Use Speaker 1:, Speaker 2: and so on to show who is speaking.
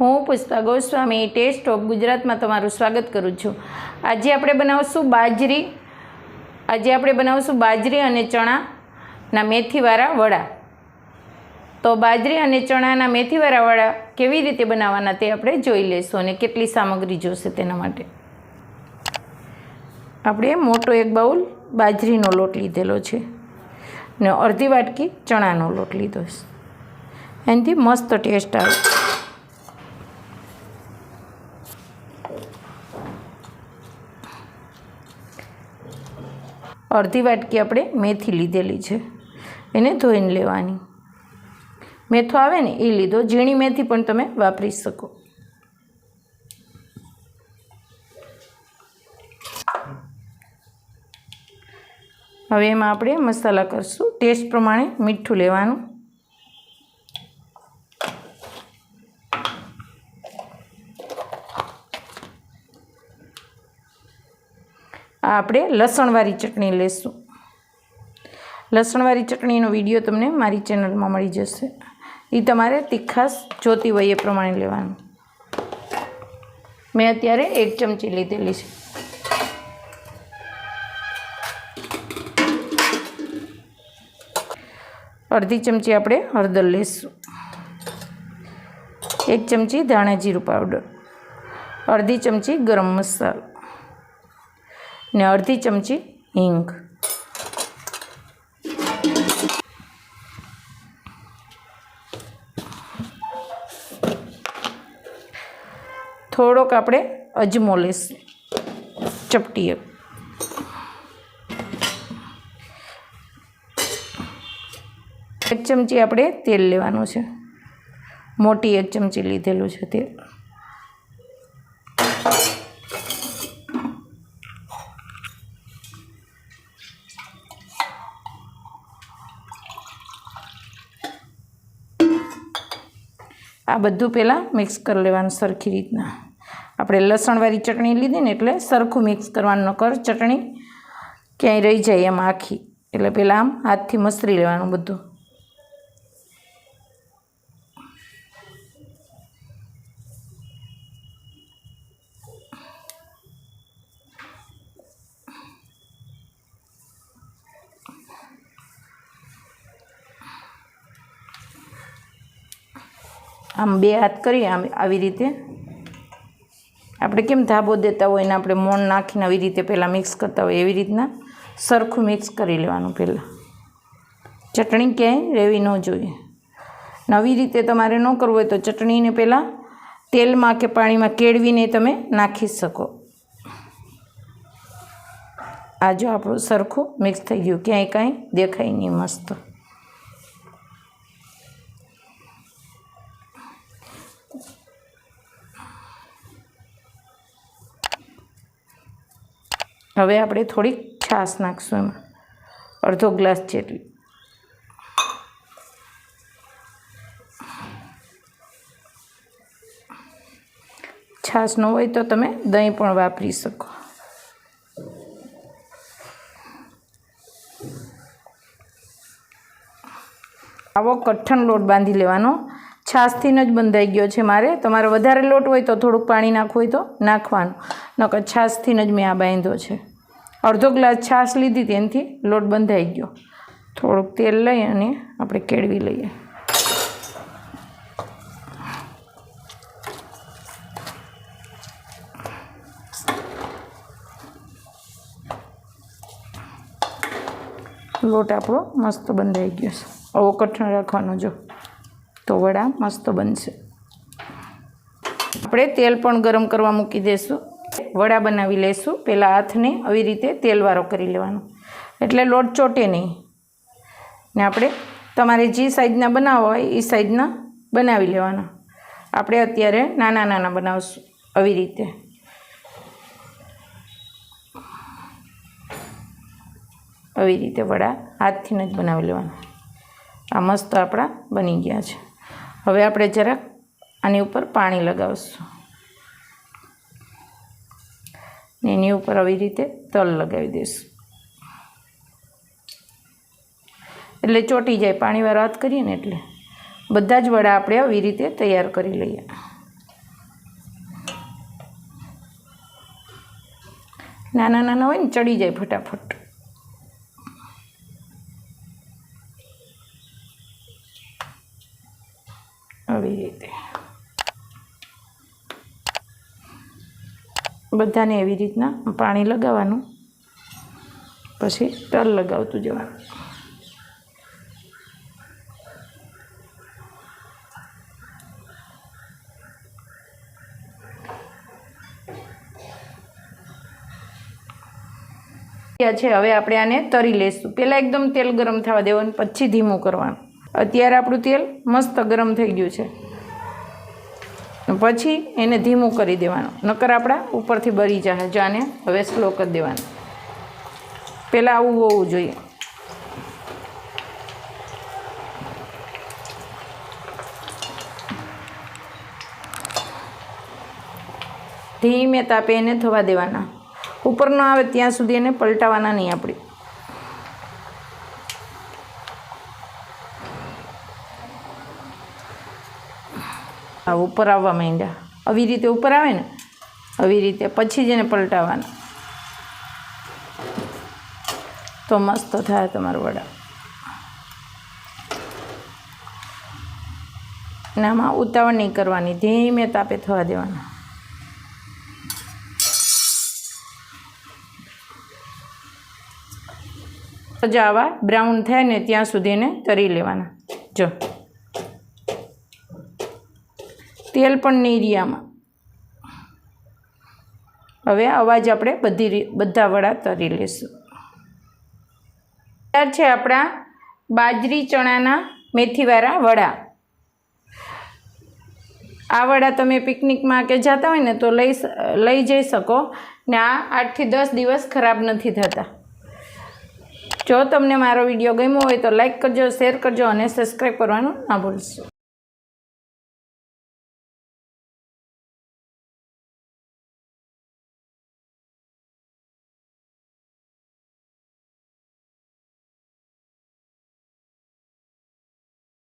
Speaker 1: હું Pushpa Goswami test of ગુજરાતમાં તમારું સ્વાગત કરું છું. આજે આપણે બનાવશું બાજરી. આજે આપણે બનાવશું બાજરી અને ચણાના મેથીવાળા વડા. તો બાજરી અને ચણાના મેથીવાળા વડા કેવી રીતે બનાવવાના તે આપણે જોઈ લઈશું અને કેટલી સામગ્રી જોશે તેના માટે. આપણે મોટો એક બાઉલ બાજરીનો લોટ લીધેલો છે ને અડધી વાટકી ચણાનો લોટ લીધો છે. એનાથી મસ્ત ટેસ્ટ આવે. અડધી વાટકી આપણે મેથી લીધેલી છે. એને ધોઈને લેવાની. મેથો આવે ને એ લીધો. ઝીણી મેથી પણ તમે વાપરી શકો. હવે એમાં આપણે મસાલા કરશું. ટેસ્ટ પ્રમાણે મીઠું લેવાનું. આ આપણે લસણવાળી ચટણી લેશું. લસણવાળી ચટણીનો વીડિયો તમને મારી ચેનલમાં મળી જશે. એ તમારે તીખાસ જોતી હોય એ પ્રમાણે લેવાનું. મેં અત્યારે એક ચમચી લીધેલી છે. અડધી ચમચી આપણે હળદર લઈશું એક ચમચી ધાણા જીરું પાવડર. અડધી ચમચી ગરમ મસાલો. ને અડધી ચમચી હિંગ. થોડોક આપણે અજમો લઈશું ચપટી એક એક ચમચી આપણે તેલ લેવાનું છે. મોટી એક ચમચી લીધેલું છે તેલ. આ બધું પહેલાં મિક્સ કરી લેવાનું સરખી રીતના. આપણે લસણવાળી ચટણી લીધી ને એટલે સરખું મિક્સ કરવાનું નકર ચટણી ક્યાંય રહી જાય એમ આખી. એટલે પહેલાં આમ હાથથી મસરી લેવાનું બધું. આમ બે હાથ કરીએ આમ આવી રીતે. આપણે કેમ ધાબો દેતા હોય ને આપણે મોણ નાખીને આવી રીતે પહેલાં મિક્સ કરતા હોય એવી રીતના સરખું મિક્સ કરી લેવાનું પહેલાં. ચટણી ક્યાંય રહેવી ન જોઈએ. નવી રીતે તમારે ન કરવું હોય તો ચટણીને પહેલાં તેલમાં કે પાણીમાં કેળવીને તમે નાખી શકો. આ જો આપણું સરખું મિક્સ થઈ ગયું. ક્યાંય કાંઈ દેખાય નહીં મસ્ત. હવે આપણે થોડીક છાશ નાખશું એમાં. અડધો ગ્લાસ જેટલી. છાશ ન હોય તો તમે દહીં પણ વાપરી શકો. આવો કઠણ લોટ બાંધી લેવાનો. છાશથી જ બંધાઈ ગયો છે મારે. તમારે વધારે લોટ હોય તો થોડુંક પાણી નાખવું હોય તો નાખવાનું. નકર છાશથી જ મેં આ બાંધ્યો છે. અડધો ગ્લાસ છાશ લીધી તેનાથી લોટ બંધાઈ ગયો. થોડુંક તેલ લઈ અને આપણે કેળવી લઈએ. લોટ આપણો મસ્ત બંધાઈ ગયો છે. આવો કઠણ રાખવાનો જો. તો વડા મસ્ત બનશે. આપણે તેલ પણ ગરમ કરવા મૂકી દઈશું વડા બનાવી લઈશું પહેલાં હાથને આવી રીતે તેલવાળો કરી લેવાનો. એટલે લોટ ચોટે નહીં. ને આપણે તમારે જે સાઈઝના બનાવવા હોય એ સાઈઝના બનાવી લેવાના. આપણે અત્યારે નાના નાના બનાવશું આવી રીતે. આવી રીતે વડા હાથથી જ બનાવી લેવાના. આ મસ્ત આપણા બની ગયા છે. હવે આપણે જરાક આની ઉપર પાણી લગાવશું. ને એની ઉપર આવી રીતે તલ લગાવી દઈશું. એટલે ચોટી જાય. પાણીવાર વાત કરીએ ને એટલે. બધા જ વડા આપણે આવી રીતે તૈયાર કરી લઈએ. નાના નાના હોય ને ચડી જાય ફટાફટ. આવી રીતે. બધાને એવી રીતના પાણી લગાવવાનું. પછી તલ લગાવતું જવાનું. છે, હવે આપણે આને તરી લઈશું પહેલાં એકદમ તેલ ગરમ થવા દેવાનું, પછી ધીમું કરવાનું. અત્યારે આપણું તેલ મસ્ત ગરમ થઈ ગયું છે. પછી એને ધીમું કરી દેવાનું. નકર આપણા ઉપરથી બળી જાય જો આને હવે સ્લો કરી દેવાનું. પહેલાં આવું હોવું જોઈએ. ધીમે તાપે એને થવા દેવાના. ઉપર ન આવે ત્યાં સુધી એને પલટાવાના નહીં આપણે. આ ઉપર આવવા માંડ્યા. આવી રીતે ઉપર આવે ને આવી રીતે પછી જ એને પલટાવવાના. તો મસ્ત થાય તમારું વડા. ને આમાં ઉતાવળ નહીં કરવાની, ધીમે તાપે થવા દેવાના. આવા બ્રાઉન થાય ને ત્યાં સુધી એને તરી લેવાના. જો. તેલ પણ આમાં. હવે અવાજ આપણે બધી બધા વડા તરી લઈશું ત્યાર છે આપણા બાજરી ચણાના મેથીવાળા વડા. આ વડા તમે પિકનિકમાં કે જતા હોય ને તો લઈ લઈ જઈ શકો ને આ આઠથી દસ દિવસ ખરાબ નથી થતા. જો તમને મારો વીડિયો ગમ્યો હોય તો લાઈક કરજો, શેર કરજો અને સબસ્ક્રાઈબ કરવાનું ના ભૂલશો.